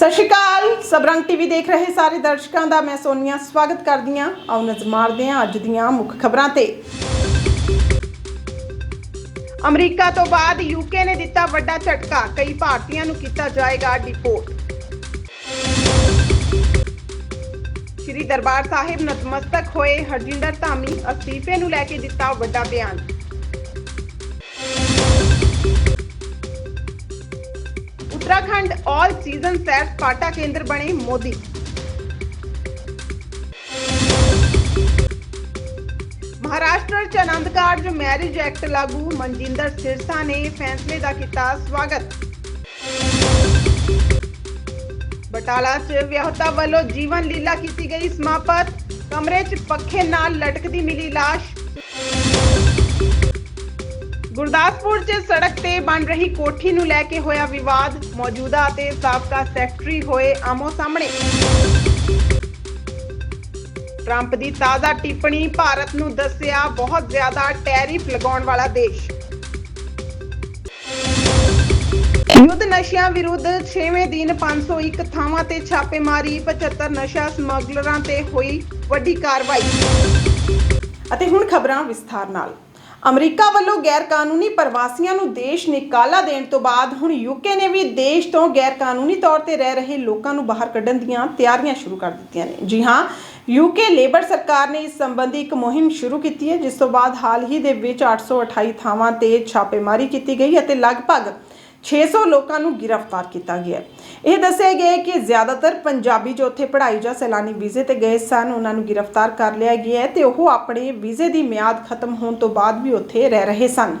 ਸਤਿ ਸ਼੍ਰੀ ਅਕਾਲ। ਸਬਰੰਗ ਟੀਵੀ ਦੇਖ ਰਹੇ ਸਾਰੇ ਦਰਸ਼ਕਾਂ ਦਾ ਮੈਂ ਸੋਨੀਆ, ਸਵਾਗਤ ਕਰਦੀ ਹਾਂ। ਆਓ ਨਜ਼ਰ ਮਾਰਦੇ ਹਾਂ ਅੱਜ ਦੀਆਂ ਮੁੱਖ ਖਬਰਾਂ ਤੇ। ਅਮਰੀਕਾ ਤੋਂ ਬਾਅਦ ਯੂਕੇ ਨੇ ਦਿੱਤਾ ਵੱਡਾ ਝਟਕਾ, ਕਈ ਭਾਰਤੀਆਂ ਨੂੰ ਕੀਤਾ ਜਾਏਗਾ ਡਿਪੋਰਟ ਸ਼੍ਰੀ ਦਰਬਾਰ ਸਾਹਿਬ ਨਤਮਸਤਕ ਹੋਏ, ਹਰਜਿੰਦਰ ਧਾਮੀ ਅਸਤੀਫੇ ਨੂੰ ਲੈ ਕੇ ਦਿੱਤਾ ਵੱਡਾ ਬਿਆਨ। ਉੱਤਰਾਖੰਡ ਆਲ ਸੀਜ਼ਨ ਸੈਰ ਸਪਾਟਾ ਕੇਂਦਰ ਬਣੇ ਮੋਦੀ ਮਹਾਰਾਸ਼ਟਰ ਚ ਆਨੰਦ ਕਾਰਜ ਮੈਰਿਜ ਐਕਟ ਲਾਗੂ ਮਨਜਿੰਦਰ ਸਿਰਸਾ ਨੇ ਫੈਸਲੇ ਦਾ ਕੀਤਾ ਸਵਾਗਤ ਬਟਾਲਾ ਚ ਵਿਆਹਤਾ ਵੱਲੋਂ ਜੀਵਨ ਲੀਲਾ ਕੀਤੀ ਗਈ ਸਮਾਪਤ ਕਮਰੇ ਚ ਪੱਖੇ ਨਾਲ ਲਟਕਦੀ ਮਿਲੀ ਲਾਸ਼ ਗੁਰਦਾਸਪੁਰ 'ਚ ਸੜਕ ਤੇ ਬਣ ਰਹੀ ਕੋਠੀ ਨੂੰ ਲੈ ਕੇ ਹੋਇਆ ਵਿਵਾਦ, ਮੌਜੂਦਾ ਅਤੇ ਸਾਬਕਾ ਸੈਕਟਰੀ ਹੋਏ ਆਮੋ ਸਾਹਮਣੇ। ਟਰੰਪ ਦੀ ਤਾਜ਼ਾ ਟਿੱਪਣੀ ਭਾਰਤ ਨੂੰ ਦੱਸਿਆ ਬਹੁਤ ਜ਼ਿਆਦਾ ਟੈਰਿਫ ਲਗਾਉਣ ਵਾਲਾ ਦੇਸ਼। ਯੁੱਧ ਨਸ਼ਿਆਂ ਵਿਰੁੱਧ 6ਵੇਂ ਦਿਨ 501 ਥਾਵਾਂ ਤੇ ਛਾਪੇਮਾਰੀ 75 ਨਸ਼ਾ ਸਮਗਲਰਾਂ ਤੇ ਹੋਈ ਵੱਡੀ ਕਾਰਵਾਈ। ਅਤੇ ਹੁਣ ਖਬਰਾਂ ਵਿਸਥਾਰ ਨਾਲ। ਅਮਰੀਕਾ ਵੱਲੋਂ ਗੈਰ ਕਾਨੂੰਨੀ ਪ੍ਰਵਾਸੀਆਂ ਨੂੰ ਦੇਸ਼ ਨਿਕਾਲਾ ਦੇਣ ਤੋਂ ਬਾਅਦ ਹੁਣ ਯੂਕੇ ਨੇ ਵੀ ਦੇਸ਼ ਤੋਂ ਗੈਰ ਕਾਨੂੰਨੀ ਤੌਰ ਤੇ ਰਹਿ ਰਹੇ ਲੋਕਾਂ ਨੂੰ ਬਾਹਰ ਕੱਢਣ ਦੀਆਂ ਤਿਆਰੀਆਂ ਸ਼ੁਰੂ ਕਰ ਦਿੱਤੀਆਂ ਨੇ। ਜੀ ਹਾਂ ਯੂਕੇ ਲੇਬਰ ਸਰਕਾਰ ਨੇ ਇਸ ਸੰਬੰਧੀ ਇੱਕ ਮੁਹਿੰਮ ਸ਼ੁਰੂ ਕੀਤੀ ਹੈ, ਜਿਸ ਤੋਂ ਬਾਅਦ ਹਾਲ ਹੀ ਦੇ ਵਿੱਚ 828 ਥਾਵਾਂ ਤੇ ਛਾਪੇਮਾਰੀ ਕੀਤੀ ਗਈ ਅਤੇ ਲਗਭਗ 600 ਲੋਕਾਂ ਨੂੰ ਗ੍ਰਿਫਤਾਰ ਕੀਤਾ ਗਿਆ ਇਹ ਦੱਸਿਆ ਗਿਆ ਕਿ ਜ਼ਿਆਦਾਤਰ ਪੰਜਾਬੀ ਜੋ ਉੱਥੇ ਪੜ੍ਹਾਈ ਜਾਂ ਸੈਲਾਨੀ ਵੀਜ਼ੇ ਤੇ ਗਏ ਸਨ, ਉਹਨਾਂ ਨੂੰ ਗ੍ਰਿਫਤਾਰ ਕਰ ਲਿਆ ਗਿਆ ਤੇ ਉਹ ਆਪਣੇ ਵੀਜ਼ੇ ਦੀ ਮਿਆਦ ਖਤਮ ਹੋਣ ਤੋਂ ਬਾਅਦ ਵੀ ਉੱਥੇ ਰਹਿ ਰਹੇ ਸਨ।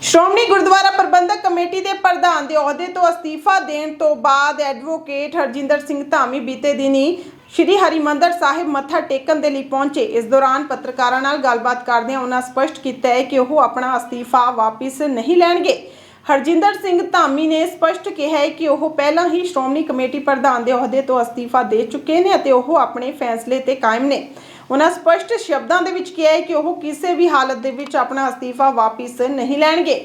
ਸ਼੍ਰੋਮਣੀ ਗੁਰਦੁਆਰਾ ਪ੍ਰਬੰਧਕ ਕਮੇਟੀ ਦੇ ਪ੍ਰਧਾਨ ਦੇ ਅਹੁਦੇ ਤੋਂ ਅਸਤੀਫਾ ਦੇਣ ਤੋਂ ਬਾਅਦ ਐਡਵੋਕੇਟ ਹਰਜਿੰਦਰ ਸਿੰਘ ਧਾਮੀ ਬੀਤੇ ਦਿਨੀ ਸ਼੍ਰੀ ਹਰਿਮੰਦਰ ਸਾਹਿਬ ਮੱਥਾ ਟੇਕਣ ਦੇ ਲਈ ਪਹੁੰਚੇ। ਇਸ ਦੌਰਾਨ ਪੱਤਰਕਾਰਾਂ ਨਾਲ ਗੱਲਬਾਤ ਕਰਦਿਆਂ ਉਹਨਾਂ ਸਪਸ਼ਟ ਕੀਤਾ ਹੈ ਕਿ ਉਹ ਆਪਣਾ ਅਸਤੀਫਾ ਵਾਪਿਸ ਨਹੀਂ ਲੈਣਗੇ। ਹਰਜਿੰਦਰ ਸਿੰਘ ਧਾਮੀ ਨੇ ਸਪਸ਼ਟ ਕਿਹਾ ਹੈ ਕਿ ਉਹ ਪਹਿਲਾਂ ਹੀ ਸ਼੍ਰੋਮਣੀ ਕਮੇਟੀ ਪ੍ਰਧਾਨ ਦੇ ਅਹੁਦੇ ਤੋਂ ਅਸਤੀਫਾ ਦੇ ਚੁੱਕੇ ਨੇ ਅਤੇ ਉਹ ਆਪਣੇ ਫੈਸਲੇ ਤੇ ਕਾਇਮ ਨੇ। ਉਹਨਾਂ ਸਪਸ਼ਟ ਸ਼ਬਦਾਂ ਦੇ ਵਿੱਚ ਕਿਹਾ ਹੈ ਕਿ ਉਹ ਕਿਸੇ ਵੀ ਹਾਲਤ ਦੇ ਵਿੱਚ ਆਪਣਾ ਅਸਤੀਫਾ ਵਾਪਿਸ ਨਹੀਂ ਲੈਣਗੇ।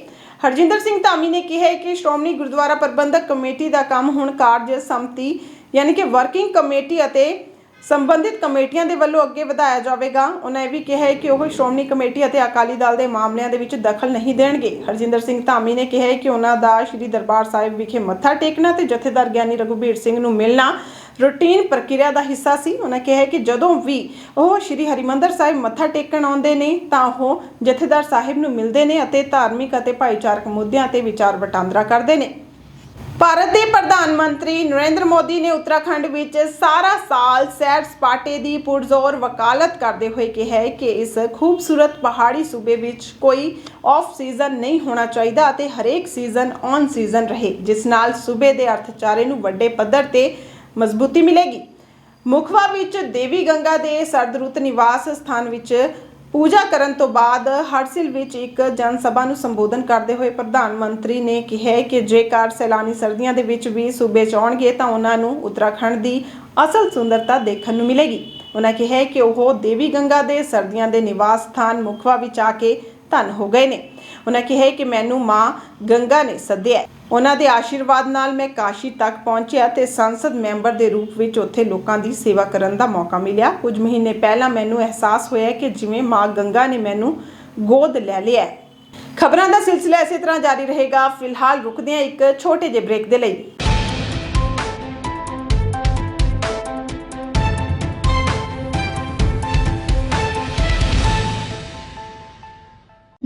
ਹਰਜਿੰਦਰ ਸਿੰਘ ਧਾਮੀ ਨੇ ਕਿਹਾ ਕਿ ਸ਼੍ਰੋਮਣੀ ਗੁਰਦੁਆਰਾ ਪ੍ਰਬੰਧਕ ਕਮੇਟੀ ਦਾ ਕੰਮ ਹੁਣ ਕਾਰਜ ਸੰਮਤੀ, ਯਾਨੀ ਕਿ ਵਰਕਿੰਗ ਕਮੇਟੀ ਅਤੇ ਸੰਬੰਧਿਤ ਕਮੇਟੀਆਂ ਦੇ ਵੱਲੋਂ ਅੱਗੇ ਵਧਾਇਆ ਜਾਵੇਗਾ। ਉਹਨਾਂ ਇਹ ਵੀ ਕਿਹਾ ਹੈ ਕਿ ਉਹ ਸ਼੍ਰੋਮਣੀ ਕਮੇਟੀ ਅਤੇ ਅਕਾਲੀ ਦਲ ਦੇ ਮਾਮਲਿਆਂ ਦੇ ਵਿੱਚ ਦਖਲ ਨਹੀਂ ਦੇਣਗੇ। ਹਰਜਿੰਦਰ ਸਿੰਘ ਧਾਮੀ ਨੇ ਕਿਹਾ ਹੈ ਕਿ ਉਹਨਾਂ ਦਾ ਸ੍ਰੀ ਦਰਬਾਰ ਸਾਹਿਬ ਵਿਖੇ ਮੱਥਾ ਟੇਕਣਾ ਤੇ ਜਥੇਦਾਰ ਗਿਆਨੀ ਰਘੁਬੀਰ ਸਿੰਘ ਨੂੰ ਮਿਲਣਾ ਰੂਟੀਨ ਪ੍ਰਕਿਰਿਆ ਦਾ ਹਿੱਸਾ ਸੀ। ਉਹਨਾਂ ਕਿਹਾ ਕਿ ਜਦੋਂ ਵੀ ਉਹ ਸ੍ਰੀ ਹਰਿਮੰਦਰ ਸਾਹਿਬ ਮੱਥਾ ਟੇਕਣ ਆਉਂਦੇ ਨੇ, ਤਾਂ ਉਹ ਜਥੇਦਾਰ ਸਾਹਿਬ ਨੂੰ ਮਿਲਦੇ ਨੇ ਅਤੇ ਧਾਰਮਿਕ ਅਤੇ ਭਾਈਚਾਰਕ ਮੁੱਦਿਆਂ ਤੇ ਵਿਚਾਰ ਵਟਾਂਦਰਾ ਕਰਦੇ ਨੇ। ਭਾਰਤ ਦੇ ਪ੍ਰਧਾਨ ਮੰਤਰੀ ਨਰਿੰਦਰ ਮੋਦੀ ਨੇ ਉੱਤਰਾਖੰਡ ਵਿੱਚ ਸਾਰਾ ਸਾਲ ਸੈਰ ਸਪਾਟੇ ਦੀ ਪੁਰਜ਼ੋਰ ਵਕਾਲਤ ਕਰਦੇ ਹੋਏ ਕਿਹਾ ਹੈ ਕਿ ਇਸ ਖੂਬਸੂਰਤ ਪਹਾੜੀ ਸੂਬੇ ਵਿੱਚ ਕੋਈ ਆਫ ਸੀਜ਼ਨ ਨਹੀਂ ਹੋਣਾ ਚਾਹੀਦਾ ਅਤੇ ਹਰੇਕ ਸੀਜ਼ਨ ਔਨ ਸੀਜ਼ਨ ਰਹੇ, ਜਿਸ ਨਾਲ ਸੂਬੇ ਦੇ ਅਰਥਚਾਰੇ ਨੂੰ ਵੱਡੇ ਪੱਧਰ ਤੇ ਮਜ਼ਬੂਤੀ ਮਿਲੇਗੀ। ਮੁਖਵਾ ਵਿੱਚ ਦੇਵੀ ਗੰਗਾ ਦੇ ਸਰਦ ਰੁੱਤ ਨਿਵਾਸ ਸਥਾਨ ਵਿੱਚ ਪੂਜਾ ਕਰਨ ਤੋਂ ਬਾਅਦ ਹਰਸਿਲ ਵਿੱਚ ਇੱਕ ਜਨ ਸਭਾ ਨੂੰ ਸੰਬੋਧਨ ਕਰਦੇ ਹੋਏ ਪ੍ਰਧਾਨ ਮੰਤਰੀ ਨੇ ਕਿਹਾ ਕਿ ਜੇਕਰ ਸੈਲਾਨੀ ਸਰਦੀਆਂ ਦੇ ਵਿੱਚ ਵੀ ਸੂਬੇ 'ਚ ਆਉਣਗੇ ਤਾਂ ਉਹਨਾਂ ਨੂੰ ਉੱਤਰਾਖੰਡ ਦੀ ਅਸਲ ਸੁੰਦਰਤਾ ਦੇਖਣ ਨੂੰ ਮਿਲੇਗੀ। ਉਹਨਾਂ ਕਿਹਾ ਕਿ ਉਹ ਦੇਵੀ ਗੰਗਾ ਦੇ ਸਰਦੀਆਂ ਦੇ ਨਿਵਾਸ ਸਥਾਨ ਮੁਖਵਾ ਵਿੱਚ ਆ ਕੇ ਧਨ ਹੋ ਗਏ ਨੇ। ਉਹਨਾਂ ਕਿਹਾ ਕਿ ਮੈਨੂੰ ਮਾਂ ਗੰਗਾ ਨੇ ਸੱਦਿਆ ਉਹਨਾਂ ਦੇ ਆਸ਼ੀਰਵਾਦ ਨਾਲ ਮੈਂ ਕਾਸ਼ੀ ਤੱਕ ਪਹੁੰਚਿਆ ਤੇ ਸੰਸਦ ਮੈਂਬਰ ਦੇ ਰੂਪ ਵਿੱਚ ਉੱਥੇ ਲੋਕਾਂ ਦੀ ਸੇਵਾ ਕਰਨ ਦਾ ਮੌਕਾ ਮਿਲਿਆ। ਕੁਝ ਮਹੀਨੇ ਪਹਿਲਾਂ ਮੈਨੂੰ ਅਹਿਸਾਸ ਹੋਇਆ ਕਿ ਜਿਵੇਂ ਮਾਂ ਗੰਗਾ ਨੇ ਮੈਨੂੰ ਗੋਦ ਲੈ ਲਿਆ ਖਬਰਾਂ ਦਾ ਸਿਲਸਿਲਾ ਇਸੇ ਤਰ੍ਹਾਂ ਜਾਰੀ ਰਹੇਗਾ। ਫਿਲਹਾਲ ਰੁਕਦੇ ਹਾਂ ਇੱਕ ਛੋਟੇ ਜਿਹੇ ਬ੍ਰੇਕ ਦੇ ਲਈ।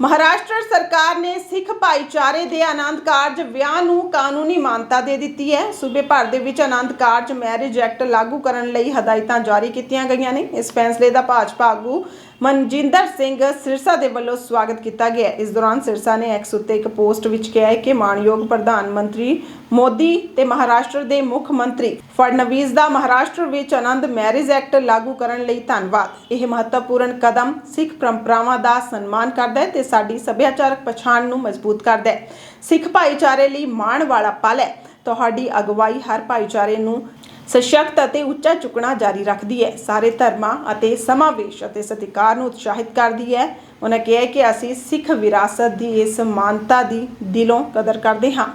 ਮਹਾਰਾਸ਼ਟਰ ਸਰਕਾਰ ਨੇ ਸਿੱਖ ਭਾਈਚਾਰੇ ਦੇ ਆਨੰਦ ਕਾਰਜ ਵਿਆਹ ਨੂੰ ਕਾਨੂੰਨੀ ਮਾਨਤਾ ਦੇ ਦਿੱਤੀ ਹੈ। ਸੂਬੇ ਭਰ ਦੇ ਵਿੱਚ ਆਨੰਦ ਕਾਰਜ ਮੈਰਿਜ ਐਕਟ ਲਾਗੂ ਕਰਨ ਲਈ ਹਦਾਇਤਾਂ ਜਾਰੀ ਕੀਤੀਆਂ ਗਈਆਂ ਨੇ। ਇਸ ਫੈਸਲੇ ਦਾ ਭਾਜਪਾ ਆਗੂ ਮਨਜਿੰਦਰ ਸਿੰਘ ਸਿਰਸਾ ਦੇ ਵੱਲੋਂ ਸਵਾਗਤ ਕੀਤਾ ਗਿਆ ਇਸ ਦੌਰਾਨ ਸਿਰਸਾ ਨੇ ਐਕਸ ਉੱਤੇ ਇੱਕ ਪੋਸਟ ਵਿੱਚ ਕਿਹਾ ਹੈ ਕਿ ਮਾਨਯੋਗ ਪ੍ਰਧਾਨ ਮੰਤਰੀ ਮੋਦੀ ਤੇ ਮਹਾਰਾਸ਼ਟਰ ਦੇ ਮੁੱਖ ਮੰਤਰੀ ਫੜਨਵੀਸ ਦਾ ਮਹਾਰਾਸ਼ਟਰ ਵਿੱਚ ਆਨੰਦ ਮੈਰਿਜ ਐਕਟ ਲਾਗੂ ਕਰਨ ਲਈ ਧੰਨਵਾਦ। ਇਹ ਮਹੱਤਵਪੂਰਨ ਕਦਮ ਸਿੱਖ ਪਰੰਪਰਾਵਾਂ ਦਾ ਸਨਮਾਨ ਕਰਦਾ ਹੈ ਤੇ ਸਾਡੀ ਸੱਭਿਆਚਾਰਕ ਪਛਾਣ ਨੂੰ ਮਜ਼ਬੂਤ ਕਰਦਾ ਹੈ। ਸਿੱਖ ਭਾਈਚਾਰੇ ਲਈ ਮਾਣ ਵਾਲਾ ਪਲ ਹੈ। ਤੁਹਾਡੀ ਅਗਵਾਈ ਹਰ ਭਾਈਚਾਰੇ ਨੂੰ ਸਸ਼ਕਤ ਅਤੇ ਉੱਚਾ ਚੁੱਕਣਾ ਜਾਰੀ ਰੱਖਦੀ ਹੈ। ਸਾਰੇ ਧਰਮਾਂ ਅਤੇ ਸਮਾਵੇਸ਼ ਅਤੇ ਸਤਿਕਾਰ ਨੂੰ ਉਤਸ਼ਾਹਿਤ ਕਰਦੀ ਹੈ। ਉਹਨਾਂ ਕਿਹਾ ਕਿ ਅਸੀਂ ਸਿੱਖ ਵਿਰਾਸਤ ਦੀ ਇਸ ਮਾਨਤਾ ਦੀ ਦਿਲੋਂ ਕਦਰ ਕਰਦੇ ਹਾਂ।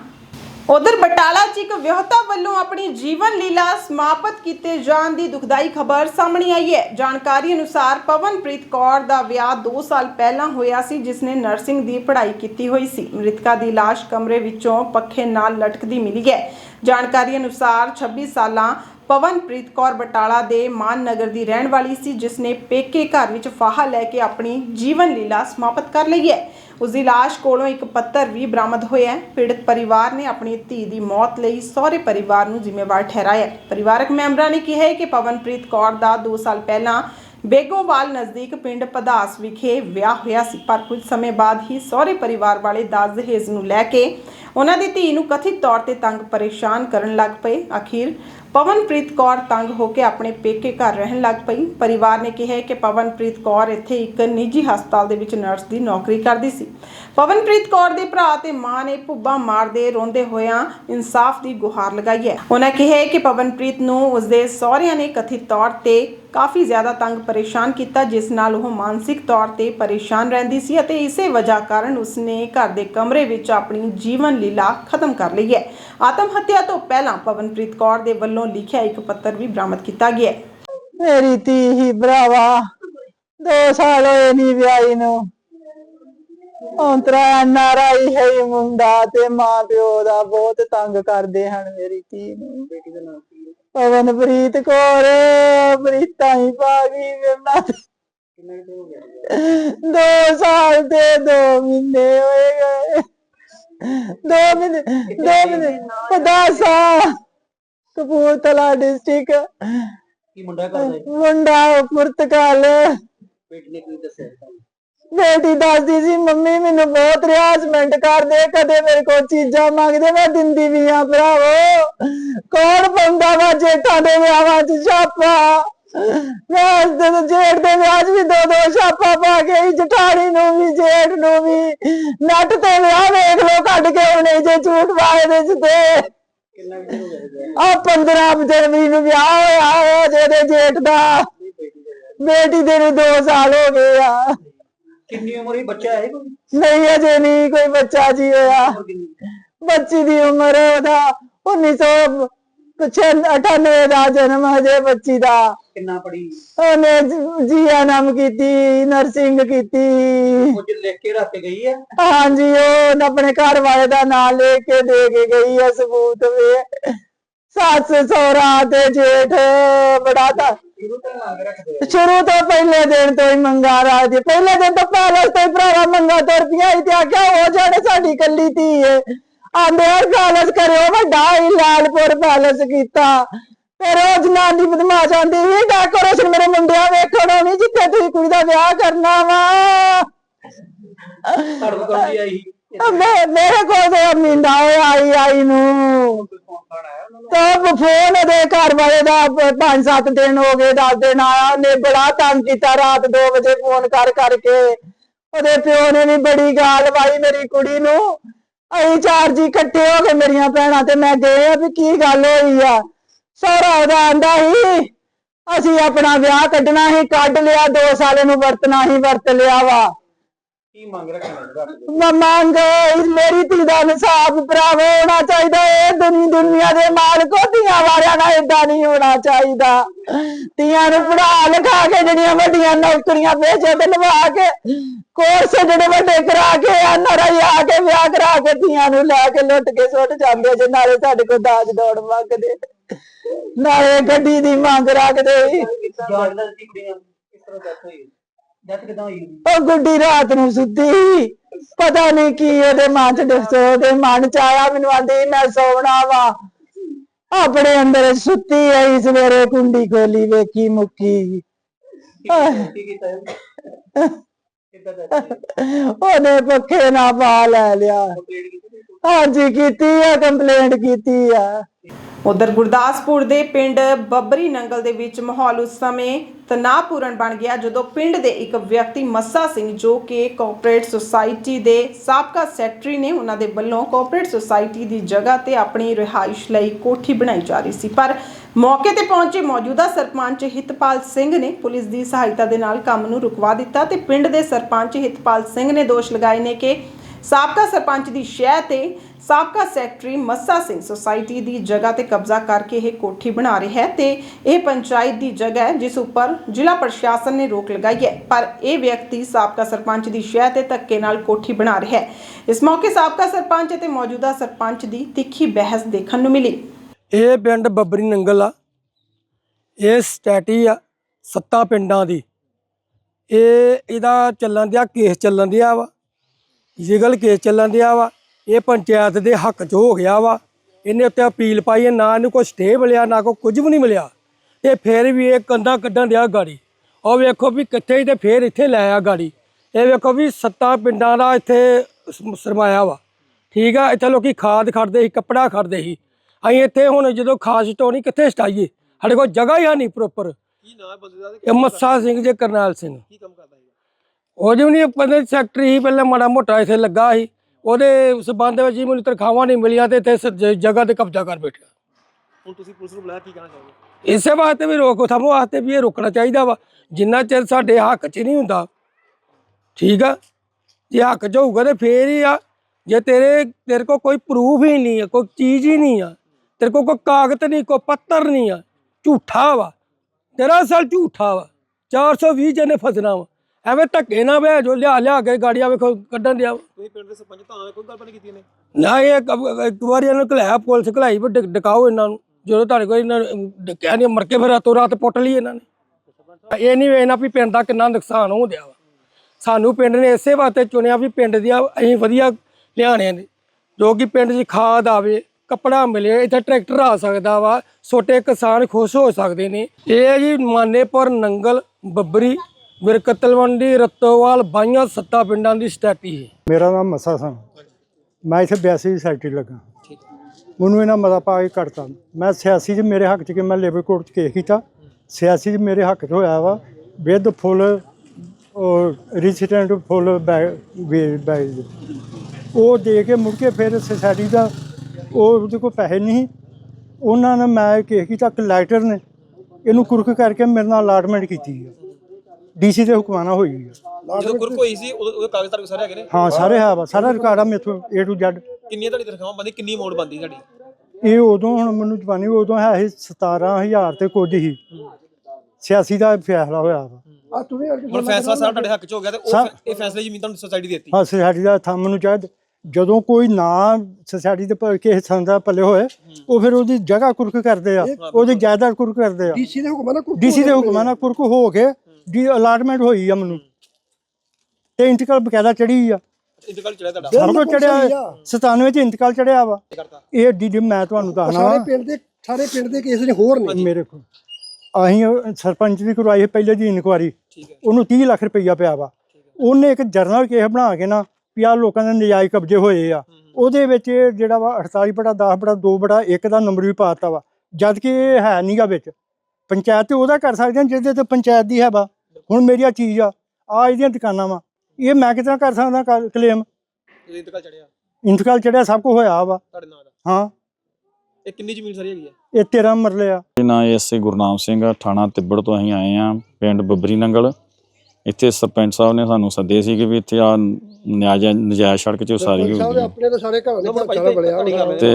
ਉਧਰ ਬਟਾਲਾ 'ਚ ਇੱਕ ਵਿਆਹੁਤਾ ਵੱਲੋਂ ਆਪਣੀ ਜੀਵਨ ਲੀਲਾ ਸਮਾਪਤ ਕੀਤੇ ਜਾਣ ਦੀ ਦੁਖਦਾਈ ਖਬਰ ਸਾਹਮਣੇ ਆਈ ਹੈ। ਜਾਣਕਾਰੀ ਅਨੁਸਾਰ ਪਵਨਪ੍ਰੀਤ ਕੌਰ ਦਾ ਵਿਆਹ 2 ਸਾਲ ਪਹਿਲਾਂ ਹੋਇਆ ਸੀ, ਜਿਸ ਨੇ ਨਰਸਿੰਗ ਦੀ ਪੜ੍ਹਾਈ ਕੀਤੀ ਹੋਈ ਸੀ। ਮ੍ਰਿਤਕਾ ਦੀ ਲਾਸ਼ ਕਮਰੇ ਵਿੱਚੋਂ ਪੱਖੇ ਨਾਲ ਲਟਕਦੀ ਮਿਲੀ ਹੈ। ਜਾਣਕਾਰੀ ਅਨੁਸਾਰ 26 ਸਾਲਾਂ ਪਵਨਪ੍ਰੀਤ ਕੌਰ ਬਟਾਲਾ ਦੇ ਮਾਨ ਨਗਰ ਦੀ ਰਹਿਣ ਵਾਲੀ ਸੀ, ਜਿਸ ਨੇ ਪੇਕੇ ਘਰ ਵਿੱਚ ਫਾਹਾ ਲੈ ਕੇ ਆਪਣੀ ਜੀਵਨ ਲੀਲਾ ਸਮਾਪਤ ਕਰ ਲਈ ਹੈ। ਉਸ ਦੀ ਲਾਸ਼ ਕੋਲੋਂ ਇੱਕ ਪੱਤਰ ਵੀ ਬਰਾਮਦ ਹੋਇਆ ਹੈ। ਪੀੜਤ ਪਰਿਵਾਰ ਨੇ ਆਪਣੀ ਧੀ ਦੀ ਮੌਤ ਲਈ ਸਹੁਰੇ ਪਰਿਵਾਰ ਨੂੰ ਜ਼ਿੰਮੇਵਾਰ ਠਹਿਰਾਇਆ ਪਰਿਵਾਰਕ ਮੈਂਬਰਾਂ ਨੇ ਕਿਹਾ ਹੈ ਕਿ ਪਵਨਪ੍ਰੀਤ ਕੌਰ ਦਾ 2 ਸਾਲ ਪਹਿਲਾਂ ਬੇਗੋਵਾਲ ਨਜ਼ਦੀਕ ਪਿੰਡ ਪਧਾਸ ਵਿਖੇ ਵਿਆਹ ਹੋਇਆ ਸੀ, ਪਰ ਕੁਝ ਸਮੇਂ ਬਾਅਦ ਹੀ ਸਹੁਰੇ ਪਰਿਵਾਰ ਵਾਲੇ ਦਾਜ ਦਹੇਜ ਨੂੰ ਲੈ ਕੇ ਉਹਨਾਂ ਦੀ ਧੀ ਨੂੰ ਕਥਿਤ ਤੌਰ ਤੇ ਤੰਗ ਪਰੇਸ਼ਾਨ ਕਰਨ ਲੱਗ ਪਏ ਅਖੀਰ ਪਵਨਪ੍ਰੀਤ ਕੌਰ ਤੰਗ ਹੋ ਕੇ ਆਪਣੇ ਪੇਕੇ ਘਰ ਰਹਿਣ ਲੱਗ ਪਈ। ਪਰਿਵਾਰ ਨੇ ਕਿਹਾ ਕਿ ਪਵਨਪ੍ਰੀਤ ਕੌਰ ਇੱਥੇ ਇੱਕ ਨਿੱਜੀ ਹਸਪਤਾਲ ਦੇ ਵਿੱਚ ਨਰਸ ਦੀ ਨੌਕਰੀ ਕਰਦੀ ਸੀ। ਪਵਨਪ੍ਰੀਤ ਕੌਰ ਦੇ ਭਰਾ ਤੇ ਮਾਂ ਨੇ ਭੁੱਬਾ ਮਾਰਦੇ ਰੋਂਦੇ ਹੋਇਆਂ ਇਨਸਾਫ ਦੀ ਗੁਹਾਰ ਲਗਾਈ ਹੈ। ਉਹਨਾਂ ਕਿਹਾ ਕਿ ਪਵਨਪ੍ਰੀਤ ਨੂੰ ਉਸਦੇ ਸਹੁਰਿਆਂ ਨੇ ਕਥਿਤ ਤੌਰ ਤੇ ਕਾਫੀ ਜ਼ਿਆਦਾ ਤੰਗ ਪਰੇਸ਼ਾਨ ਕੀਤਾ, ਜਿਸ ਨਾਲ ਉਹ ਮਾਨਸਿਕ ਤੌਰ ਤੇ ਪਰੇਸ਼ਾਨ ਰਹਿੰਦੀ ਸੀ ਅਤੇ ਇਸੇ ਵਜ੍ਹਾ ਕਾਰਨ ਉਸਨੇ ਘਰ ਦੇ ਕਮਰੇ ਵਿੱਚ ਆਪਣੀ ਜੀਵਨ ਲੀਲਾ ਖਤਮ ਕਰ ਲਈ ਹੈ। ਆਤਮ ਹੱਤਿਆ ਤੋਂ ਪਹਿਲਾਂ ਪਵਨਪ੍ਰੀਤ ਕੌਰ ਦੇ ਵੱਲੋਂ ਲਿਖਿਆ ਇੱਕ ਪੱਤਰ ਵੀ ਬਰਾਮਦ ਕੀਤਾ ਗਿਆ ਹੈ। ਮੇਰੀ ਧੀ ਹੀ ਭਰਾਵਾ, ਦੋ ਸਾਲ ਹੋਏ ਨਹੀਂ ਵਿਆਹੀ ਨੂੰ। ਔਂਤਰਾ ਨਾਰਾਈ ਹੈ ਮੁੰਡਾ ਤੇ ਮਾਂ ਪਿਓ ਦਾ ਬਹੁਤ ਤੰਗ ਕਰਦੇ ਹਨ ਮੇਰੀ ਧੀ ਨੂੰ। ਪਵਨਪ੍ਰੀਤ ਕੌਰ ਪ੍ਰੀਤਾ ਹੀ ਪਾ ਗਈ ਮੇਰਾ ਦੋ ਸਾਲ ਤੇ ਦੋ ਮਹੀਨੇ ਹੋਏ ਗਏ। ਦੋ ਮਹੀਨੇ ਦੋ ਮਹੀਨੇ ਪਦਾਸਾ ਕਪੂਰਥਲਾ ਡਿਸਟ੍ਰਿਕਟ। ਕੀ ਮੁੰਡਾ ਕਰਦਾ ਮੁੰਡਾ ਪੁਰਤਗਾਲ ਬੇਟੀ ਨੇ ਕੀ ਦੱਸਿਆ? ਬੇਟੀ ਦੱਸਦੀ ਸੀ ਮੰਮੀ ਮੈਨੂੰ ਬਹੁਤ ਰਿਆਜ਼ਮੈਂਟ ਕਰਦੇ ਕਦੇ ਮੇਰੇ ਕੋਲ ਚੀਜ਼ਾਂ ਮੰਗਦੇ ਮੈਂ ਦਿੰਦੀ ਵੀ ਆ ਭਰਾਵੋ। ਕੌਣ ਪਾਉਂਦਾ ਵਾ ਜੇਠਾਂ ਦੇ ਵਿਆਹਾਂ 'ਚ ਛਾਪਾ? ਮੈਂ ਜਦੋਂ ਜੇਠ ਦੇ ਵਿਆਹ 'ਚ ਵੀ ਦੋ ਦੋ ਛਾਪਾ ਪਾ ਕੇ ਆਈ, ਜਠਾਣੀ ਨੂੰ ਵੀ ਜੇਠ ਨੂੰ ਵੀ। ਨੱਟ ਤੇ ਵਿਆਹ ਵੇਖ ਲੋ ਕੱਢ ਕੇ ਉਹਨੇ ਜੇ ਝੂਠ ਵਾਇਦੇ ਦੇ ਤੇ। ਕਿੰਨਾ ਕੁ ਆ 15 ਜਨਵਰੀ ਨੂੰ ਵਿਆਹ ਹੋਇਆ ਹੋਇਆ ਜਿਹਦੇ ਜੇਠ ਦਾ ਬੇਟੀ ਦੇ ਨੂੰ 2 ਸਾਲ ਹੋ ਗਏ ਆ। ਕਿੰਨੀ ਉਮਰ ਹੀ ਬੱਚਾ ਹੈ ਕੋਈ? ਨਹੀਂ ਅਜੇ ਨਹੀਂ ਕੋਈ ਬੱਚਾ ਜੀ ਹੋਇਆ। ਬੱਚੀ ਦੀ ਉਮਰ ਉਹਦਾ 1998 ਦਾ ਜਨਮ ਹਜੇ ਬੱਚੀ ਦਾ। ਕਿੰਨਾ ਪੜੀ ਉਹਨੇ ਜੀਐਨਐਮ ਕੀਤੀ ਨਰਸਿੰਗ ਕੀਤੀ। ਕੁਝ ਲਿਖ ਕੇ ਰੱਖ ਕੇ ਗਈ ਹੈ? ਹਾਂਜੀ ਉਹ ਆਪਣੇ ਘਰ ਵਾਲੇ ਦਾ ਨਾਮ ਲੈ ਕੇ ਦੇ ਕੇ ਗਈ ਹੈ ਸਬੂਤ ਵੇ। ਸੱਸ ਸਹੁਰਾ ਤੇ ਜੇਠ ਬੜਾ ਤਾਂ ਸ਼ੁਰੂ ਤੋਂ ਹੀ ਮੰਗ ਰੱਖਦੇ ਆ। ਸ਼ੁਰੂ ਤੋਂ ਪਹਿਲੇ ਦਿਨ ਤੋਂ ਹੀ ਮੰਗਾ ਰਾਜ ਪਹਿਲੇ ਦਿਨ ਤੋਂ ਪੈਲਸ ਤੋਂ ਹੀ ਭਰਾਵਾ ਮੰਗਾ ਤੁਰਦੀਆਂ ਸੀ ਤੇ ਆਖਿਆ ਉਹ ਜਿਹੜੇ ਸਾਡੀ ਕੱਲੀ ਧੀ ਏ। ਆਂਦੇ ਹਰ ਪੈਲਸ ਕਰਿਓ ਵੱਡਾ ਹੀ ਲਾਲਪੁਰ ਪੈਲਸ ਕੀਤਾ। ਫਿਰ ਉਹ ਜਨਾਨੀ ਬਦਮਾਸ਼ ਆਂਦੀ ਵੀ ਡੈਕੋਰੇਸ਼ਨ ਮੇਰੇ ਮੁੰਡਿਆਂ ਵੇਖਣੋ ਨਹੀਂ ਜਿੱਥੇ ਤੁਸੀਂ ਕੁੜੀ ਦਾ ਵਿਆਹ ਕਰਨਾ ਵਾ। ਕੋਲ ਕੌਣ ਆਈ? ਮੇ- ਮੇਰੇ ਕੋਲ ਤੇ ਮੀਂਦਾ ਆਈ ਆਈ ਨੂੰ। ਫੋਨ ਤਾਂ ਫੋਨ ਉਹਦੇ ਘਰ ਵਾਲੇ ਦਾ 5-7 ਦਿਨ ਹੋ ਗਏ 10 ਦਿਨ ਆਇਆ। ਉਹਨੇ ਬੜਾ ਤੰਗ ਕੀਤਾ ਰਾਤ 2 ਵਜੇ ਫੋਨ ਕਰ ਕਰਕੇ ਉਹਦੇ ਪਿਓ ਨੇ ਵੀ ਬੜੀ ਗਾਲ ਪਾਈ ਮੇਰੀ ਕੁੜੀ ਨੂੰ। ਅਸੀਂ ਚਾਰ ਜੀ ਇਕੱਠੇ ਹੋ ਕੇ ਮੇਰੀਆਂ ਭੈਣਾਂ ਤੇ। ਮੈਂ ਗਏ ਆ ਵੀ ਕੀ ਗੱਲ ਹੋਈ ਆ। ਸਾਰਾ ਉਹਦਾ ਆਂਦਾ ਸੀ, ਅਸੀਂ ਆਪਣਾ ਵਿਆਹ ਕੱਢਣਾ ਹੀ ਕੱਢ ਲਿਆ 2 ਸਾਲ ਨੂੰ ਵਰਤਣਾ ਹੀ ਵਰਤ ਲਿਆ ਵਾ। ਕੀ ਮੰਗ ਰੱਖਣਾ ਰੱਖਦੇ ਮੈਂ ਮੰਗ ਮੇਰੀ ਧੀ ਦਾ ਇਨਸਾਫ ਭਰਾਵੋ ਹੋਣਾ ਚਾਹੀਦਾ। ਇਹ ਦੁਨੀ ਦੁਨੀਆ ਦੇ ਮਾਲਕੋ ਧੀਆਂ ਵਾਲਿਆਂ ਨਾਲ ਏਦਾਂ ਨਹੀਂ ਹੋਣਾ ਚਾਹੀਦਾ। ਧੀਆਂ ਨੂੰ ਪੜਾ ਲਿਖਾ ਕੇ ਜਿਹੜੀਆਂ ਵੱਡੀਆਂ ਨੌਕਰੀਆਂ ਵੇਚੇ ਤੇ ਲਵਾ ਕੇ ਕੋਰਸ ਜਿਹੜੇ ਵੱਡੇ ਕਰਾ ਕੇ ਐਨਆਰਆਈ ਆ ਕੇ ਵਿਆਹ ਕਰਾ ਕੇ ਧੀਆਂ ਨੂੰ ਲੈ ਕੇ ਲੁੱਟ ਕੇ ਸੁੱਟ ਜਾਂਦੇ ਜੇ ਨਾਲੇ ਸਾਡੇ ਕੋਲ ਦਾਜ ਦੌੜ ਮੰਗਦੇ। ਨਾਲੇ ਗੱਡੀ ਦੀ ਮੰਗ ਰੱਖਦੇ। ਜਾਣਦਾ ਸੀ ਕੁੜੀਆਂ ਕਿਸ ਤਰ੍ਹਾਂ ਡੈਥ ਹੋਈ? ਡੈਥ ਕਿਦਾਂ ਹੋਈ ਉਹਦੀ? ਉਹ ਗੁੱਡੀ ਰਾਤ ਨੂੰ ਸੁੱਤੀ ਸੀ। ਪਤਾ ਨਹੀਂ ਕੀ ਉਹਦੇ ਮਨ ਚ ਦੱਸੋ ਉਹਦੇ ਮਨ ਚ ਆਇਆ ਮੈਨੂੰ ਆਂਦੀ ਮੈਂ ਸੌਣਾ ਵਾ ਆਪਣੇ ਅੰਦਰ ਸੁੱਤੀ ਆਈ ਸਵੇਰੇ ਕੁੰਡੀ ਖੋਲੀ ਵੇਖੀ ਮੁੱਕੀ ਕੀ- ਕੀ ਕੀਤਾ ਇਹਨੇ? ਕਿੱਦਾਂ ਡੈਥ ਹੋਈ ਉਹਨੇ ਪੱਖੇ ਨਾਲ ਪਾ ਲੈ ਲਿਆ ਕੰਪਲੀਟ ਕੀਤੀ ਹਾਂਜੀ, ਕੀਤੀ ਆ ਕੰਪਲੇਂਟ ਕੀਤੀ ਆ। ਉਧਰ ਗੁਰਦਾਸਪੁਰ ਦੇ ਪਿੰਡ ਬੱਬਰੀ ਨੰਗਲ ਦੇ ਵਿੱਚ ਮਾਹੌਲ ਉਸ ਸਮੇਂ ਤਣਾਅਪੂਰਨ ਬਣ ਗਿਆ ਜਦੋਂ ਪਿੰਡ ਦੇ ਇੱਕ ਵਿਅਕਤੀ ਮੱਸਾ ਸਿੰਘ ਜੋ ਕਿ ਕੋਆਪਰੇਟ ਸੁਸਾਇਟੀ ਦੇ ਸਾਬਕਾ ਸੈਕਟਰੀ ਨੇ ਉਹਨਾਂ ਦੇ ਵੱਲੋਂ ਕੋਆਪਰੇਟ ਸੁਸਾਇਟੀ ਦੀ ਜਗ੍ਹਾ ਤੇ ਆਪਣੀ ਰਿਹਾਇਸ਼ ਲਈ ਕੋਠੀ ਬਣਾਈ ਜਾ ਰਹੀ ਸੀ। ਪਰ ਮੌਕੇ ਤੇ ਪਹੁੰਚੇ ਮੌਜੂਦਾ ਸਰਪੰਚ ਹਿਤਪਾਲ ਸਿੰਘ ਨੇ ਪੁਲਿਸ ਦੀ ਸਹਾਇਤਾ ਦੇ ਨਾਲ ਕੰਮ ਨੂੰ ਰੁਕਵਾ ਦਿੱਤਾ ਤੇ ਪਿੰਡ ਦੇ ਸਰਪੰਚ ਹਿਤਪਾਲ ਸਿੰਘ ਨੇ ਦੋਸ਼ ਲਗਾਏ ਨੇ ਕਿ ਸਾਬਕਾ ਸਰਪੰਚ ਦੀ ਸ਼ਹਿ ਤੇ ਸਾਬਕਾ ਸੈਕਟਰੀ ਮੱਸਾ ਸਿੰਘ ਸੁਸਾਇਟੀ ਦੀ ਜਗ੍ਹਾ ਤੇ ਕਬਜ਼ਾ ਕਰਕੇ ਇਹ ਕੋਠੀ ਬਣਾ ਰਿਹਾ ਹੈ ਤੇ ਇਹ ਪੰਚਾਇਤ ਦੀ ਜਗ੍ਹਾ ਹੈ, ਜਿਸ ਉੱਪਰ ਜ਼ਿਲ੍ਹਾ ਪ੍ਰਸ਼ਾਸਨ ਨੇ ਰੋਕ ਲਗਾਈ ਹੈ। ਪਰ ਇਹ ਵਿਅਕਤੀ ਸਾਬਕਾ ਸਰਪੰਚ ਦੀ ਸ਼ਹਿ ਤੇ ਧੱਕੇ ਨਾਲ ਕੋਠੀ ਬਣਾ ਰਿਹਾ ਹੈ। ਇਸ ਮੌਕੇ ਸਾਬਕਾ ਸਰਪੰਚ ਅਤੇ ਮੌਜੂਦਾ ਸਰਪੰਚ ਦੀ ਤਿੱਖੀ ਬਹਿਸ ਦੇਖਣ ਨੂੰ ਮਿਲੀ। ਇਹ ਪਿੰਡ ਬੱਬਰੀ ਨੰਗਲ ਆ। ਇਹ ਸਟੈਟੀ ਆ, ਸੱਤਾ ਪਿੰਡਾਂ ਦੀ। ਇਹ ਇਹਦਾ ਚੱਲਣ ਦਿਆ, ਕੇਸ ਚੱਲਣ ਦਿਆ ਵਾ। ਲੀਗਲ ਕੇਸ ਚੱਲਣ ਦਿਆ ਵਾ ਇਹ ਪੰਚਾਇਤ ਦੇ ਹੱਕ 'ਚ ਹੋ ਗਿਆ ਵਾ। ਇਹਨੇ ਉੱਤੇ ਅਪੀਲ ਪਾਈ ਹੈ ਨਾ ਇਹਨੂੰ ਕੋਈ ਸਟੇ ਮਿਲਿਆ ਨਾ ਕੋਈ ਕੁਝ ਵੀ ਨਹੀਂ ਮਿਲਿਆ। ਤੇ ਫਿਰ ਵੀ ਇਹ ਕੰਦਾ ਕੱਢਣ ਦਿਆ ਗਾੜੀ। ਉਹ ਵੇਖੋ ਵੀ ਕਿੱਥੇ ਹੀ ਤੇ ਫਿਰ ਇੱਥੇ ਲੈ ਆ ਗਾੜੀ। ਇਹ ਵੇਖੋ ਵੀ ਸੱਤਾ ਪਿੰਡਾਂ ਦਾ ਇੱਥੇ ਸਰਮਾਇਆ ਵਾ। ਠੀਕ ਆ ਇੱਥੇ ਲੋਕੀ ਖਾਦ ਖੜਦੇ ਸੀ ਕੱਪੜਾ ਖੜਦੇ ਸੀ। ਅਸੀਂ ਇੱਥੇ ਹੁਣ ਜਦੋਂ ਖਾਦ ਸਟੋਣੀ ਕਿੱਥੇ ਸਟਾਈਏ? ਸਾਡੇ ਕੋਲ ਜਗ੍ਹਾ ਹੀ ਨਹੀਂ ਪ੍ਰੋਪਰ ਕੀ ਨਾਮ ਹੈ ਬੰਦੇ ਦਾ ਮੱਸਾ ਸਿੰਘ ਜੇ ਕਰਨੈਲ ਸਿੰਘ। ਕੀ ਕੰਮ ਕਰਦਾ ਉਹ ਜਿਵੇਂ ਨਹੀਂ ਪਤਾ ਸੈਕਟਰੀ ਸੀ ਪਹਿਲਾਂ ਮਾੜਾ ਮੋਟਾ ਇੱਥੇ ਲੱਗਾ ਸੀ। ਉਹਦੇ ਸਬੰਧ ਵਿੱਚ ਹੀ ਮੈਨੂੰ ਤਨਖਾਹਾਂ ਨਹੀਂ ਮਿਲੀਆਂ ਤੇ ਇੱਥੇ ਸ- ਜ- ਜਗ੍ਹਾ ਤੇ ਕਬਜ਼ਾ ਕਰ ਬੈਠਿਆ। ਹੁਣ ਤੁਸੀਂ ਪੁਲਿਸ ਨੂੰ ਬੁਲਾਇਆ ਕੀ ਕਹਿਣਾ ਚਾਹੋਗੇ? ਇਸੇ ਵਾਸਤੇ ਵੀ ਰੋਕ ਥਮ ਵਾਸਤੇ ਵੀ ਇਹ ਰੁਕਣਾ ਚਾਹੀਦਾ ਵਾ। ਜਿੰਨਾ ਚਿਰ ਸਾਡੇ ਹੱਕ 'ਚ ਨਹੀਂ ਹੁੰਦਾ ਠੀਕ ਆ? ਜੇ ਹੱਕ 'ਚ ਹੋਊਗਾ ਤੇ ਫੇਰ ਹੀ ਆ। ਜੇ ਤੇਰੇ ਤੇਰੇ ਕੋਲ ਕੋਈ ਪ੍ਰੂਫ ਹੀ ਨਹੀਂ ਆ ਕੋਈ ਚੀਜ਼ ਹੀ ਨਹੀਂ ਆ ਤੇਰੇ ਕੋਲ ਕੋਈ ਕਾਗਜ਼ ਨਹੀਂ ਕੋਈ ਪੱਤਰ ਨਹੀਂ ਆ ਝੂਠਾ ਵਾ। ਤੇਰਾ ਅਸਲ ਝੂਠਾ ਵਾ। 420 ਜਨੇ ਫਸਣਾ ਵਾ। ਐਵੇਂ ਧੱਕੇ ਨਾ ਵੇ ਜੋ ਲਿਆ ਲਿਆ ਕੇ ਗਾੜੀਆਂ ਵੇਖੋ ਕੱਢਣ ਦਿਆ। ਤੁਸੀਂ ਪਿੰਡ ਦੇ ਸਰਪੰਚ ਤਾਂ ਕੋਈ ਗੱਲ ਨਹੀਂ ਕੀਤੀ ਇਹਨੇ? ਨਾ ਇਹ ਇੱਕ ਇੱਕ ਵਾਰੀ ਇਹਨਾਂ ਨੂੰ ਘਲਾਇਆ ਪੁਲਿਸ ਘਲਾਈ ਵੀ ਡਕ- ਡਕਾਓ ਇਹਨਾਂ ਨੂੰ। ਜਦੋਂ ਤੁਹਾਡੇ ਕੋਲ ਇਹਨਾਂ ਨੂੰ ਡਕਿਆ ਨਹੀਂ ਮਰ ਕੇ ਫਿਰ ਰਾਤੋਂ ਰਾਤ ਪੁੱਟ ਲਈ ਇਹਨਾਂ ਨੇ। ਇਹ ਨਹੀਂ ਵੇਖਣਾ ਵੀ ਪਿੰਡ ਦਾ ਕਿੰਨਾ ਨੁਕਸਾਨ ਹੋ ਗਿਆ ਵਾ। ਸਾਨੂੰ ਪਿੰਡ ਨੇ ਇਸੇ ਵਾਸਤੇ ਚੁਣਿਆ ਵੀ ਪਿੰਡ ਦੀਆਂ ਅਸੀਂ ਵਧੀਆ ਲਿਆਣੇ ਨੇ। ਜੋ ਕਿ ਪਿੰਡ 'ਚ ਖਾਦ ਆਵੇ ਕੱਪੜਾ ਮਿਲੇ ਇੱਥੇ ਟਰੈਕਟਰ ਆ ਸਕਦਾ ਵਾ ਛੋਟੇ ਕਿਸਾਨ ਖੁਸ਼ ਹੋ ਸਕਦੇ ਨੇ। ਇਹ ਹੈ ਜੀ ਮਾਨੇਪੁਰ ਨੰਗਲ ਬੱਬਰੀ ਬਿਰਕਤਲਵੰਡੀ ਰਤੋਵਾਲ ਬਾਈਆਂ ਸੱਤਾ ਪਿੰਡਾਂ ਦੀ ਸਟੈਟੀ ਹੈ। ਮੇਰਾ ਨਾਮ ਮਸਾ ਸਿੰਘ। ਮੈਂ ਇੱਥੇ 82 ਦੀ ਸੈਕਟਰੀ ਲੱਗਾ। ਮੈਨੂੰ ਇਹਨਾਂ ਮਤਾ ਪਾ ਕੇ ਕੱਢਤਾ ਮੈਂ ਸਿਆਸੀ 'ਚ ਮੇਰੇ ਹੱਕ 'ਚ ਕਿ ਮੈਂ ਲੇਬਰ ਕੋਰਟ 'ਚ ਕੇਸ ਕੀਤਾ। ਸਿਆਸੀ 'ਚ ਮੇਰੇ ਹੱਕ 'ਚ ਹੋਇਆ ਵਾ। With full resident full bag ਉਹ ਦੇ ਕੇ ਮੁੜ ਕੇ ਫਿਰ ਸੋਸਾਇਟੀ ਦਾ ਉਹ ਉਹਦੇ ਕੋਲ ਪੈਸੇ ਨਹੀਂ ਉਹਨਾਂ ਨੇ ਮੈਂ ਕੇਸ ਕੀਤਾ। ਕਲੈਕਟਰ ਨੇ। ਇਹਨੂੰ ਕੁਰਕ ਕਰਕੇ ਮੇਰੇ ਨਾਲ ਅਲਾਟਮੈਂਟ ਕੀਤੀ। ਹੈ ਡੀਸੀ ਦੇ ਹੁਕਮਾਨਾ ਹੋਈ ਹੈ ਜਦੋਂ ਗੁਰਕ ਹੋਈ ਸੀ ਉਦੋਂ ਉਹਦੇ ਕਾਗਜ਼ ਤੁਹਾਡੇ ਕੋਲ ਸਾਰੇ ਹੈਗੇ ਨੇ? ਹਾਂ ਸਾਰੇ ਹੈ ਵਾ। ਸਾਰਾ ਰਿਕਾਰਡ ਆ ਮੇਥੋਂ A to Z ਕਿੰਨੀਆਂ ਤੁਹਾਡੀ ਤਨਖਾਹਾਂ ਬੰਦੀ ਕਿੰਨੀ ਅਮਾਉਂਟ ਬੰਦੀ ਸਾਡੀ? ਇਹ ਉਦੋਂ ਹੁਣ ਮੈਨੂੰ ਜਵਾਨੀ ਉਦੋਂ ਹੈ ਸੀ 17000 ਤੇ ਕੁਝ ਹੀ। 86 ਦਾ ਫੈਸਲਾ ਹੋਇਆ ਵਾ। ਹੁਣ ਫੈਸਲਾ ਸਾਰਾ ਤੁਹਾਡੇ ਹੱਕ 'ਚ ਹੋ ਗਿਆ ਤੇ ਉਹ ਫੈ- ਇਹ ਫੈਸਲੇ ਜ਼ਮੀਨ ਤੁਹਾਨੂੰ ਸੋਸਾਇਟੀ ਦਿੱਤੀ। ਹਾਂ ਸੋਸਾਇਟੀ ਦਾ ਥੰਮ ਨੂੰ ਚਾਹੀਦਾ ਜਦੋਂ ਕੋਈ ਨਾ ਸੋਸਾਇਟੀ ਦੇ ਪਰ ਕਿਸੇ ਸੰਦ ਦਾ ਪੱਲੇ ਹੋਏ ਉਹ ਫਿਰ ਉਹਦੀ ਜਗ੍ਹਾ ਕੁਰਕ ਕਰਦੇ ਆ। ਉਹਦੀ ਜਾਇਦਾਦ ਕੁਰਕ ਕਰਦੇ ਆ। ਡੀਸੀ ਦੇ ਹੁਕਮਾਂ ਨਾਲ ਡੀਸੀ ਦੇ ਹੁਕਮਾਂ ਨਾਲ ਕੁਰਕ ਹੋ ਕੇ ਦੀ ਅਲਾਟਮੈਂਟ ਹੋਈ ਆ ਮੈਨੂੰ। ਤੇ ਇੰਤਕਾਲ ਬਕਾਇਦਾ ਚੜੀ ਆ। ਇੰਤਕਾਲ ਚੜਿਆ ਤੁਹਾਡਾ? ਸਭ ਚੜਿਆ 97 ਚ ਇੰਤਕਾਲ ਚੜਿਆ ਵਾ। ਕਰਤਾ। ਇਹ ਡੀ ਡੀ ਮੈਂ ਤੁਹਾਨੂੰ ਦੱਸਣਾ। ਵਾ ਪਿੰਡ ਦੇ ਸਾਰੇ ਪਿੰਡ ਦੇ ਕੇਸ ਨੇ ਹੋਰ ਨੇ। ਮੇਰੇ ਕੋਲ। ਅਸੀਂ ਉਹ ਸਰਪੰਚ ਦੀ ਕਰਵਾਈ ਸੀ ਪਹਿਲੇ ਦੀ ਇਨਕੁਆਰੀ। ਠੀਕ ਹੈ। ਉਹਨੂੰ 30 ਲੱਖ ਰੁਪਈਆ ਪਿਆ ਵਾ। ਉਹਨੇ ਇੱਕ ਜਰਨਲ ਕੇਸ ਬਣਾ ਕੇ ਨਾ ਵੀ ਆਹ ਲੋਕਾਂ ਦੇ ਨਜਾਇਜ਼ ਕਬਜ਼ੇ ਹੋਏ ਆ। ਉਹਦੇ ਵਿੱਚ ਇਹ ਜਿਹੜਾ ਵਾ 48 ਬਟਾ 10 ਬਟਾ 2 ਬਟਾ 1 ਦਾ ਨੰਬਰ ਵੀ ਪਾਤਾ ਵਾ। ਜਦ ਕਿ ਇਹ ਹੈ ਨਹੀਂਗਾ ਵਿੱਚ। ਪੰਚਾਇਤ ਤੇ ਉਹਦਾ ਕਰ ਸਕਦੇ ਆ ਜਿਹਦੇ ਤੇ ਪੰਚਾਇਤ ਦੀ ਹੈ ਵਾ ਹੁਣ ਮੇਰੀ ਆ ਚੀਜ਼ ਆ ਆ ਇਹਦੀਆਂ ਦੁਕਾਨਾਂ ਵਾ। ਇਹ ਮੈਂ ਕਿਤਨਾ ਕਰ ਸਕਦਾ ਕਲੇਮ ਇੰਤਕਾਲ ਚੜਿਆ ਇੰਤਕਾਲ ਚੜਿਆ ਸਭ ਕੁਝ ਹੋਇਆ ਵਾ। ਤੁਹਾਡੇ ਹਾਂ। ਇਹ ਕਿੰਨੀ ਜ਼ਮੀਨ ਸਾਰੀ ਹੈਗੀ ਹੈ ਇਹ 13 ਮਰਲੇ ਆ। ਨਾ ਐਸਏ ਗੁਰਨਾਮ ਸਿੰਘ ਆ ਥਾਣਾ ਤਿੱਬੜ ਤੋਂ ਅਸੀਂ ਆਏ ਆ ਪਿੰਡ ਬੱਬਰੀ ਨੰਗਲ। ਇੱਥੇ ਸਰਪੰਚ ਸਾਹਿਬ ਨੇ ਸਾਨੂੰ ਸੱਦੇ ਸੀ ਕਿ ਵੀ ਇੱਥੇ ਆ ਨਿਆਜਾ ਨਜਾਇਜ਼ ਸੜਕ 'ਚ ਉਸਾਰੀ ਹੋ ਸਾਹਿਬ ਗਈ। ਦੇ ਆਪਣੇ ਤਾਂ ਸਾਰੇ ਘਰਾਂ ਦੇ ਨੰਬਰ ਭਾਈ ਘਰ ਬਣਿਆ ਗੱਲ ਤੇ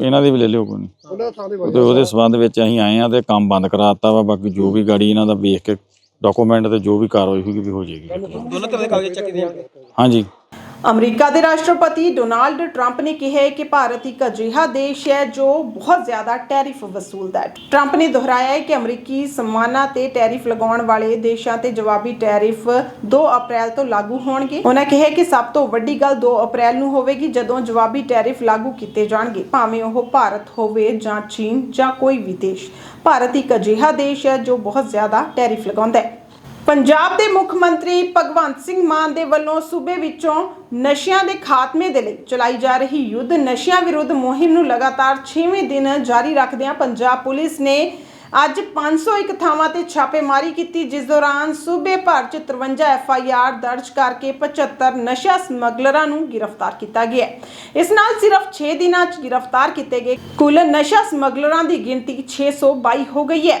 ਇਹਨਾਂ ਦੀ ਵੀ ਲੈ ਲਿਓ ਕੋਈ ਨਹੀਂ। ਉਹਨਾਂ ਥਾਂ ਦੇ ਤੇ ਉਹਦੇ ਸਬੰਧ ਵਿੱਚ ਅਸੀਂ ਆਏ ਆ ਤੇ ਕੰਮ ਬੰਦ ਕਰਾਤਾ ਵਾ ਬਾਕੀ ਜੋ ਵੀ ਗਾੜੀ ਇਹਨਾਂ ਦਾ ਵੇਖ ਕੇ ਡਾਕੂਮੈਂਟ ਤੇ ਜੋ ਵੀ ਕਾਰਵਾਈ ਹੋਈ ਵੀ ਹੋ ਜਾਏਗੀ। ਦੋਨੋਂ ਤਰ੍ਹਾਂ ਦੇ ਕਾਗਜ਼ ਚੈੱਕ ਜਾਣਗੇ ਹਾਂਜੀ। ਅਮਰੀਕਾ ਦੇ ਰਾਸ਼ਟਰਪਤੀ ਡੋਨਾਲਡ ਟਰੰਪ ਨੇ ਕਿਹਾ ਹੈ ਕਿ ਭਾਰਤ ਇੱਕ ਅਜਿਹਾ ਦੇਸ਼ ਹੈ ਜੋ ਬਹੁਤ ਜ਼ਿਆਦਾ ਟੈਰਿਫ ਵਸੂਲਦਾ ਹੈ। ਟਰੰਪ ਨੇ ਦੁਹਰਾਇਆ ਹੈ ਕਿ ਅਮਰੀਕੀ ਸਮਾਨਾਂ ਤੇ ਟੈਰਿਫ ਲਗਾਉਣ ਵਾਲੇ ਦੇਸ਼ਾਂ ਤੇ ਜਵਾਬੀ ਟੈਰਿਫ 2 ਅਪ੍ਰੈਲ ਤੋਂ ਲਾਗੂ ਹੋਣਗੇ। ਉਹਨਾਂ ਕਿਹਾ ਕਿ ਸਭ ਤੋਂ ਵੱਡੀ ਗੱਲ 2 ਅਪ੍ਰੈਲ ਨੂੰ ਹੋਵੇਗੀ ਜਦੋਂ ਜਵਾਬੀ ਟੈਰਿਫ ਲਾਗੂ ਕੀਤੇ ਜਾਣਗੇ, ਭਾਵੇਂ ਉਹ ਭਾਰਤ ਹੋਵੇ ਜਾਂ ਚੀਨ ਜਾਂ ਕੋਈ ਵੀ ਦੇਸ਼। ਭਾਰਤ ਇੱਕ ਅਜਿਹਾ ਦੇਸ਼ ਹੈ ਜੋ ਬਹੁਤ ਜ਼ਿਆਦਾ ਟੈਰਿਫ ਲਗਾਉਂਦਾ ਹੈ। ਪੰਜਾਬ ਦੇ ਮੁੱਖ ਮੰਤਰੀ ਭਗਵੰਤ ਸਿੰਘ ਮਾਨ ਦੇ ਵੱਲੋਂ ਸੂਬੇ ਵਿੱਚੋਂ ਨਸ਼ਿਆਂ ਦੇ ਖਾਤਮੇ ਦੇ ਲਈ ਚਲਾਈ ਜਾ ਰਹੀ ਯੁੱਧ ਨਸ਼ਿਆਂ ਵਿਰੁੱਧ ਮੁਹਿੰਮ ਨੂੰ ਲਗਾਤਾਰ 6ਵੇਂ ਦਿਨ ਜਾਰੀ ਰੱਖਦਿਆਂ ਪੰਜਾਬ ਪੁਲਿਸ ਨੇ ਅੱਜ 501 ਥਾਵਾਂ ਤੇ ਛਾਪੇਮਾਰੀ ਕੀਤੀ, ਜਿਸ ਦੌਰਾਨ ਸੂਬੇ ਭਰ ਚ 53 ਐਫ ਆਈ ਆਰ ਦਰਜ ਕਰਕੇ 75 ਨਸ਼ਾ ਸਮਗਲਰਾਂ ਨੂੰ ਗ੍ਰਿਫਤਾਰ ਕੀਤਾ ਗਿਆ ਇਸ ਨਾਲ ਸਿਰਫ 6 ਦਿਨਾਂ ਚ ਗ੍ਰਿਫਤਾਰ ਕੀਤੇ ਗਏ ਕੁੱਲ ਨਸ਼ਾ ਸਮਗਲਰਾਂ ਦੀ ਗਿਣਤੀ 622 ਹੋ ਗਈ ਹੈ।